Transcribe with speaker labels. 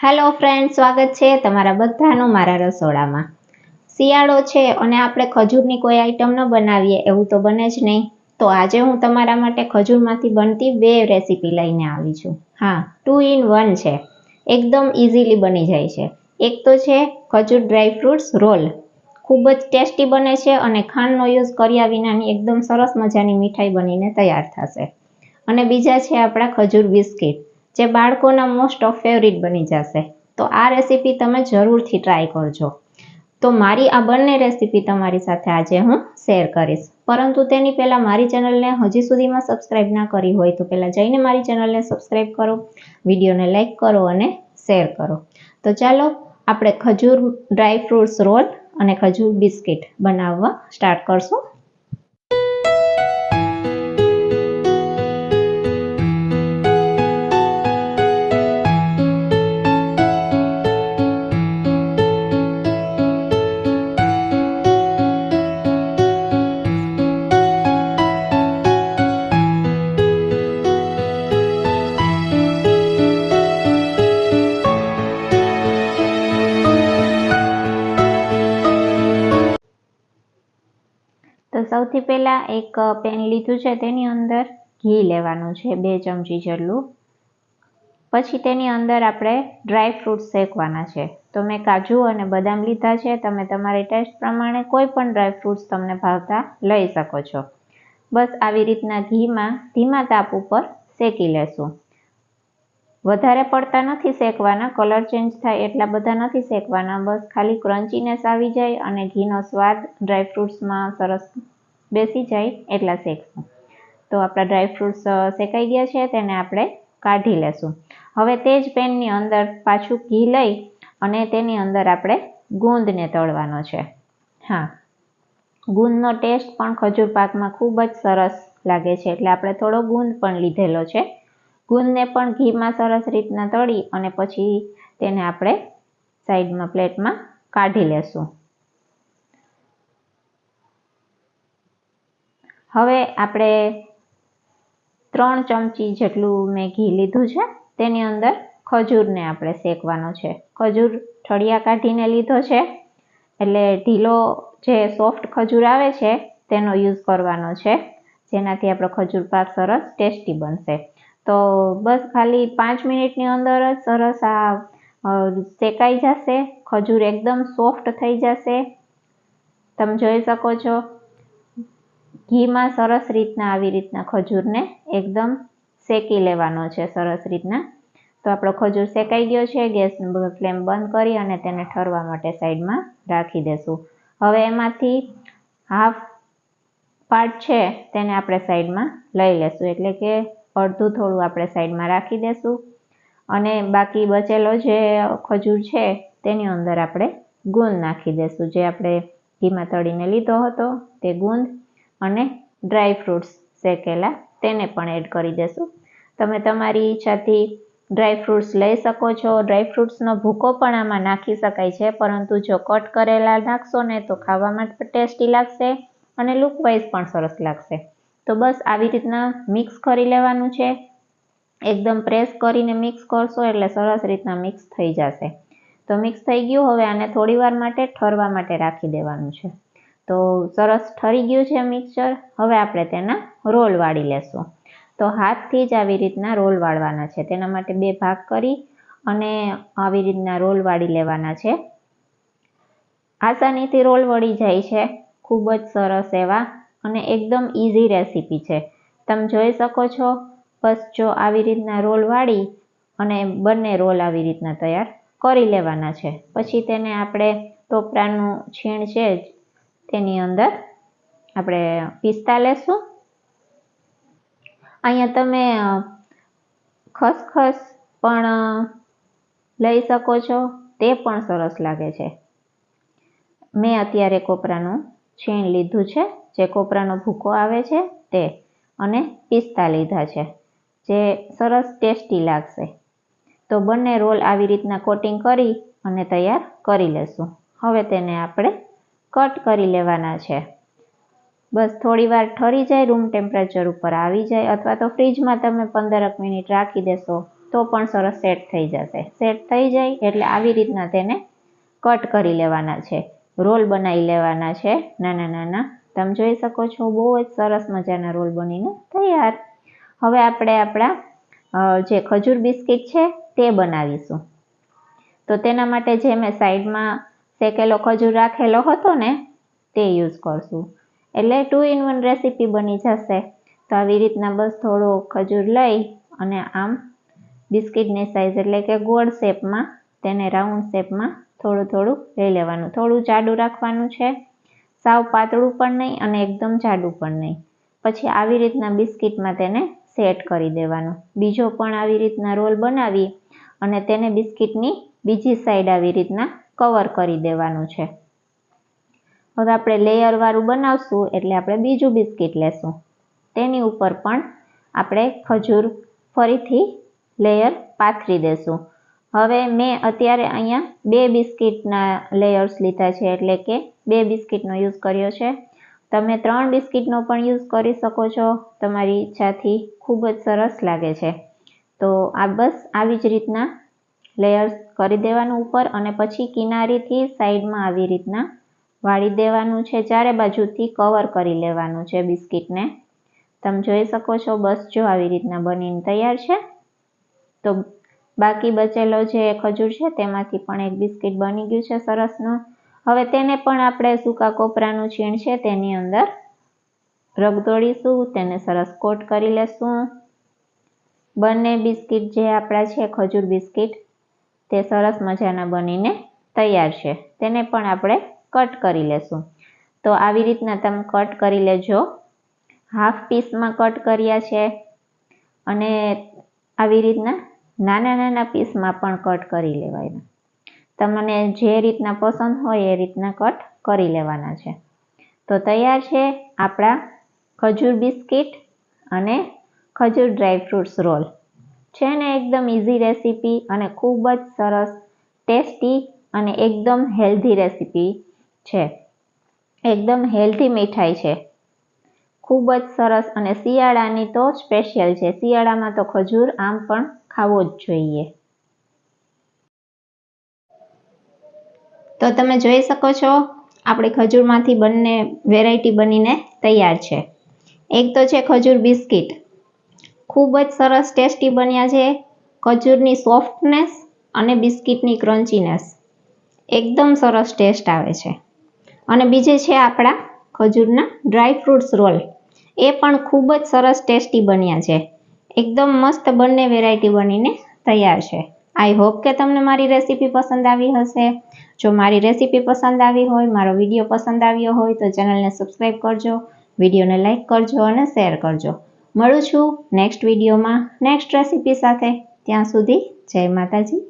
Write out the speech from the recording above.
Speaker 1: Hello friend સ્વાગત છે તમારા બધાનું મારા રસોડામાં. શિયાળો છે અને આપણે ખજૂરની કોઈ આઈટમ ન બનાવીએ, એવું તો બને જ નહીં. તો આજે હું તમારા માટે ખજૂરમાંથી બનતી બે રેસીપી લઈને આવી છું. હા ટુ ઇન વન છે. એકદમ ઇઝીલી બની જાય છે. એક તો છે ખજૂર ડ્રાય ફ્રૂટ્સ રોલ ખૂબ જ ટેસ્ટી બને છે અને ખાંડનો યુઝ કર્યા વિનાની એકદમ સરસ મજાની મીઠાઈ બનીને તૈયાર થશે. અને બીજા છે આપણા ખજૂર બિસ્કિટ. જે બાળકોના મોસ્ટ ઓફ ફેવરિટ બની જશે. તો આ રેસીપી તમે જરૂરથી ટ્રાય કરજો. તો મારી આ બંને રેસીપી તમારી સાથે આજે હું શેર કરીશ. પરંતુ તેની પહેલાં મારી ચેનલને હજી સુધીમાં સબસ્ક્રાઈબ ના કરી હોય તો પહેલાં જઈને મારી ચેનલને સબસ્ક્રાઈબ કરો, વિડીયોને લાઈક કરો અને શેર કરો. તો ચાલો આપણે ખજૂર ડ્રાય ફ્રૂટ્સ રોલ અને ખજૂર બિસ્કિટ બનાવવા સ્ટાર્ટ કરશું. તો સૌથી પહેલાં એક પેન લીધું છે તેની અંદર ઘી લેવાનું છે, બે ચમચી જેટલું. પછી તેની અંદર આપણે ડ્રાય ફ્રૂટ શેકવાના છે. તો મેં કાજુ અને બદામ લીધા છે. તમે તમારી ટેસ્ટ પ્રમાણે કોઈ પણ ડ્રાય ફ્રૂટ્સ તમને ભાવતા લઈ શકો છો. બસ આવી રીતના ઘીમાં, ધીમા તાપ ઉપર શેકી લેશું. વધારે પડતા નથી શેકવાના કલર ચેન્જ થાય એટલા બધા નથી શેકવાના, બસ ખાલી ક્રન્ચીનેસ આવી જાય અને ઘીનો સ્વાદ ડ્રાયફ્રૂટ્સમાં સરસ બેસી જાય એટલા શેકશું. તો આપણા ડ્રાયફ્રૂટ્સ શેકાઈ ગયા છે, તેને આપણે કાઢી લેશું. હવે તે જ પેનની અંદર પાછું ઘી લઈ અને તેની અંદર આપણે ગુંદને તળવાનો છે. હા, ગુંદનો ટેસ્ટ પણ ખજૂર પાકમાં ખૂબ જ સરસ લાગે છે, એટલે આપણે થોડો ગુંદ પણ લીધેલો છે. ગુંદને પણ ઘીમાં સરસ રીતના તળી અને પછી તેને આપણે સાઈડમાં પ્લેટમાં કાઢી લેશું. હવે આપણે ત્રણ ચમચી જેટલું મેં ઘી લીધું છે, તેની અંદર ખજૂરને આપણે શેકવાનો છે. ખજૂર ઠળિયા કાઢીને લીધો છે, એટલે ઢીલો જે સોફ્ટ ખજૂર આવે છે, તેનો યુઝ કરવાનો છે, જેનાથી આપણો ખજૂર પાક સરસ ટેસ્ટી બનશે. તો બસ ખાલી પાંચ મિનિટની અંદર જ સરસ આ શેકાઈ જશે, ખજૂર એકદમ સોફ્ટ થઈ જશે. તમે જોઈ શકો છો, ઘીમાં સરસ રીતના આવી રીતના ખજૂરને એકદમ શેકી લેવાનો છે, સરસ રીતના. તો આપણો ખજૂર શેકાઈ ગયો છે, ગેસ ફ્લેમ બંધ કરી અને તેને ઠરવા માટે સાઈડમાં રાખી દેશું. હવે એમાંથી હાફ પાર્ટ છે, તેને આપણે સાઈડમાં લઈ લેશું. એટલે કે અડધું થોડું આપણે સાઈડમાં રાખી દેશું. અને બાકી બચેલો જે ખજૂર છે, તેની અંદર આપણે ગુંદ નાખી દેશું. જે આપણે ઘીમાં તળીને લીધો હતો, તે ગુંદ અને ડ્રાય ફ્રૂટ્સ શેકેલા, તેને પણ એડ કરી દેશું. તમે તમારી ઈચ્છાથી ડ્રાય ફ્રૂટ્સ લઈ શકો છો. ડ્રાય ફ્રૂટ્સનો ભૂકો પણ આમાં નાખી શકાય છે, પરંતુ જો કટ કરેલા નાખશો ને, તો ખાવામાં ટેસ્ટી લાગશે અને લુકવાઇઝ પણ સરસ લાગશે. તો બસ આવી રીતના મિક્સ કરી લેવાનું છે. એકદમ પ્રેસ કરીને મિક્સ કરશો એટલે સરસ રીતના મિક્સ થઈ જશે. તો મિક્સ થઈ ગયું, હવે આને થોડીવાર માટે ઠરવા માટે રાખી દેવાનું છે. તો સરસ ઠરી ગયું છે મિક્સચર હવે આપણે તેના રોલ વાળી લેશું. તો હાથથી જ આવી રીતના રોલ વાળવાના છે. તેના માટે બે ભાગ કરી અને આવી રીતના રોલ વાળી લેવાના છે. આસાનીથી રોલ વળી જાય છે. ખૂબ જ સરસ એવા અને એકદમ ઇઝી રેસીપી છે. તમે જોઈ શકો છો, બસ જો આવી રીતના રોલ વાળી અને બંને રોલ આવી રીતના તૈયાર કરી લેવાના છે. પછી તેને આપણે ટોપરાનું છીણ છે તેની અંદર આપણે પિસ્તા લેશું. અહીંયા તમે ખસખસ પણ લઈ શકો છો, તે પણ સરસ લાગે છે. મેં અત્યારે કોપરાનું છીણ લીધું છે. જે કોપરાનો ભૂકો આવે છે તે અને પિસ્તા લીધા છે, જે સરસ ટેસ્ટી લાગશે. તો બંને રોલ આવી રીતના કોટિંગ કરી અને તૈયાર કરી લેશું. હવે તેને આપણે કટ કરી લેવાના છે. બસ થોડીવાર ઠરી જાય, રૂમ ટેમ્પરેચર ઉપર આવી જાય અથવા તો ફ્રીજમાં તમે પંદરક મિનિટ રાખી દેશો તો પણ સરસ સેટ થઈ જશે. સેટ થઈ જાય એટલે આવી રીતના તેને કટ કરી લેવાના છે. રોલ બનાવી લેવાના છે નાના નાના તમે જોઈ શકો છો, બહુ જ સરસ મજાના રોલ બનીને તૈયાર. હવે આપણે આપણા જે ખજૂર બિસ્કિટ છે તે બનાવીશું. તો તેના માટે જે મેં સાઈડમાં શેકેલો ખજૂર રાખેલો હતો ને, તે યુઝ કરશું. એટલે ટુ ઇન વન રેસીપી બની જશે. તો આવી રીતના બસ થોડો ખજૂર લઈ અને આમ બિસ્કિટની સાઈઝ એટલે કે ગોળ શેપમાં, તેને રાઉન્ડ શેપમાં થોડું થોડું લઈ લેવાનું. થોડું જાડું રાખવાનું છે. સાવ પાતળું પણ નહીં અને એકદમ જાડું પણ નહીં. પછી આવી રીતના બિસ્કિટમાં તેને સેટ કરી દેવાનું. બીજો પણ આવી રીતના રોલ બનાવી અને તેને બિસ્કિટની બીજી સાઈડ આવી રીતના કવર કરી દેવાનું છે. હવે આપણે લેયરવાળું બનાવશું એટલે આપણે બીજું બિસ્કિટ લેશું. તેની ઉપર પણ આપણે ખજૂર ફરીથી લેયર પાથરી દેશું. હવે મેં અત્યારે અહીંયા બે બિસ્કિટના લેયર્સ લીધા છે, એટલે કે બે બિસ્કિટનો યુઝ કર્યો છે. તમે ત્રણ બિસ્કિટનો પણ યુઝ કરી શકો છો. તમારી ઈચ્છાથી ખૂબ જ સરસ લાગે છે. તો આ બસ આવી જ રીતના લેયર્સ કરી દેવાનું ઉપર અને પછી કિનારીથી સાઈડમાં આવી રીતના વાળી દેવાનું છે. ચારે બાજુથી કવર કરી લેવાનું છે બિસ્કિટને. તમે જોઈ શકો છો બસ જો આવી રીતના બનીને તૈયાર છે. તો બાકી બચેલો જે ખજૂર છે તેમાંથી પણ એક બિસ્કિટ બની ગયું છે સરસનું. હવે તેને પણ આપણે સૂકા કોપરાનું છીણ છે તેની અંદર રગદોડીશું તેને સરસ કોટ કરી લેશું. બંને બિસ્કિટ જે આપણા છે, ખજૂર બિસ્કિટ, તે સરસ મજાના બનીને તૈયાર છે. તેને પણ આપણે કટ કરી લેશું. તો આવી રીતના તમે કટ કરી લેજો. હાફ પીસમાં કટ કર્યા છે અને આવી રીતના નાના નાના પીસમાં પણ કટ કરી લેવાના. તમને જે રીતના પસંદ હોય એ રીતના કટ કરી લેવાના છે. તો તૈયાર છે આપણા ખજૂર બિસ્કિટ અને ખજૂર ડ્રાય ફ્રૂટ્સ રોલ. છે ને એકદમ ઇઝી રેસીપી અને ખૂબ જ સરસ, ટેસ્ટી અને એકદમ હેલ્ધી રેસીપી છે. એકદમ હેલ્ધી મીઠાઈ છે. ખૂબ જ સરસ અને શિયાળાની તો સ્પેશિયલ છે. શિયાળામાં તો ખજૂર, આમ પણ ખાવો જ જોઈએ. તો તમે જોઈ શકો છો, આપણે ખજૂરમાંથી બંને વેરાયટી બનીને તૈયાર છે. એક તો છે ખજૂર બિસ્કિટ. ખૂબ જ સરસ ટેસ્ટી બન્યા છે, ખજૂરની સોફ્ટનેસ અને બિસ્કિટની ક્રન્ચીનેસ એકદમ સરસ ટેસ્ટ આવે છે. અને બીજે છે આપણા ખજૂરના ડ્રાય ફ્રૂટ્સ રોલ એ પણ ખૂબ જ સરસ ટેસ્ટી બન્યા છે. એકદમ મસ્ત બંને વેરાયટી બનીને તૈયાર છે. આઈ હોપ કે તમને મારી રેસીપી પસંદ આવી હશે. જો મારી રેસીપી પસંદ આવી હોય, મારો વીડિયો પસંદ આવ્યો હોય, તો ચેનલને સબસ્ક્રાઈબ કરજો વિડીયોને લાઇક કરજો અને શેર કરજો. મળું છું નેક્સ્ટ વિડીયોમાં નેક્સ્ટ રેસીપી સાથે. ત્યાં સુધી જય માતાજી.